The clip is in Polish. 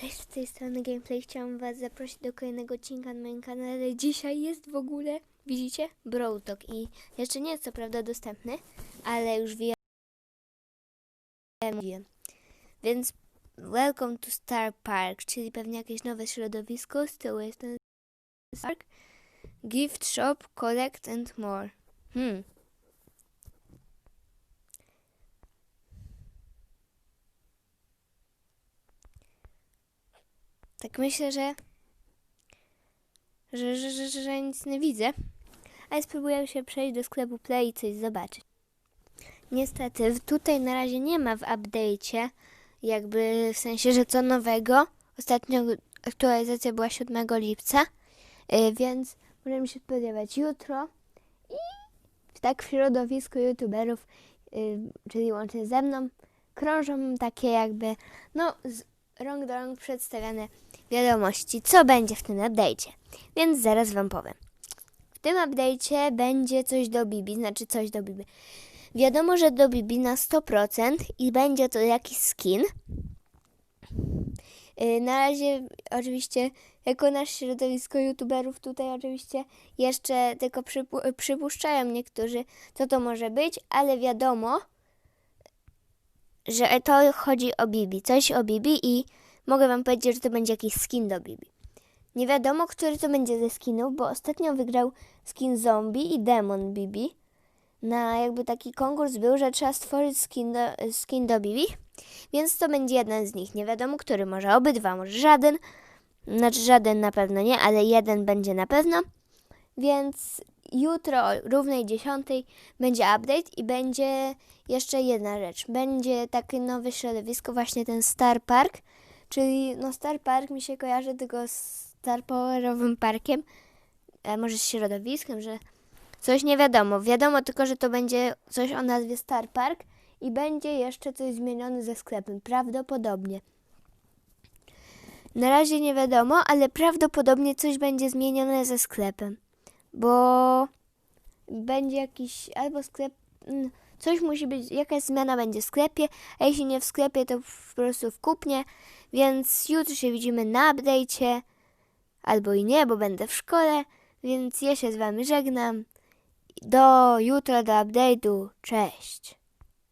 Cześć, z tej strony Gameplay. Chciałam Was zaprosić do kolejnego odcinka na moim kanale. Dzisiaj jest w ogóle, widzicie, Brawl Talk i jeszcze nie jest co prawda dostępny, ale już wiem. Więc welcome to Star Park, czyli pewnie jakieś nowe środowisko. Z tyłu jest ten Park. Gift Shop, Collect and More. Hmm. Tak myślę, że że, że, że, że, nic nie widzę. Ale spróbuję się przejść do sklepu Play i coś zobaczyć. Niestety, tutaj na razie nie ma w update'cie, jakby w sensie, że co nowego. Ostatnio aktualizacja była 7 lipca, y, więc możemy się spodziewać jutro. I tak w środowisku youtuberów, y, czyli łącznie ze mną, krążą takie jakby, no, rąk do rąk przedstawiane wiadomości, co będzie w tym update'cie. Więc zaraz Wam powiem. W tym update'cie będzie coś do Bibi, znaczy coś do Bibi. Wiadomo, że do Bibi na 100% i będzie to jakiś skin. Yy, Na razie oczywiście jako nasze środowisko youtuberów tutaj oczywiście jeszcze tylko przypu- przypuszczają niektórzy, co to może być, ale wiadomo, że to chodzi o Bibi, coś o Bibi i mogę wam powiedzieć, że to będzie jakiś skin do Bibi. Nie wiadomo, który to będzie ze skinów, bo ostatnio wygrał skin zombie i demon Bibi. Na jakby taki konkurs był, że trzeba stworzyć skin do, skin do Bibi, więc to będzie jeden z nich. Nie wiadomo, który, może obydwa, może żaden. Znaczy żaden na pewno nie, ale jeden będzie na pewno. Więc jutro o równej 10 będzie update i będzie jeszcze jedna rzecz. Będzie takie nowe środowisko, właśnie ten Star Park, czyli no Star Park mi się kojarzy tylko z Star Powerowym parkiem, e, może z środowiskiem, że coś nie wiadomo. Wiadomo tylko, że to będzie coś o nazwie Star Park i będzie jeszcze coś zmienione ze sklepem, prawdopodobnie. Na razie nie wiadomo, ale prawdopodobnie coś będzie zmienione ze sklepem, bo będzie jakiś albo sklep, mm, coś musi być, jakaś zmiana będzie w sklepie, a jeśli nie w sklepie, to po prostu w kupnie, więc jutro się widzimy na update'cie, albo i nie, bo będę w szkole, więc ja się z wami żegnam. Do jutra, do update'u, cześć!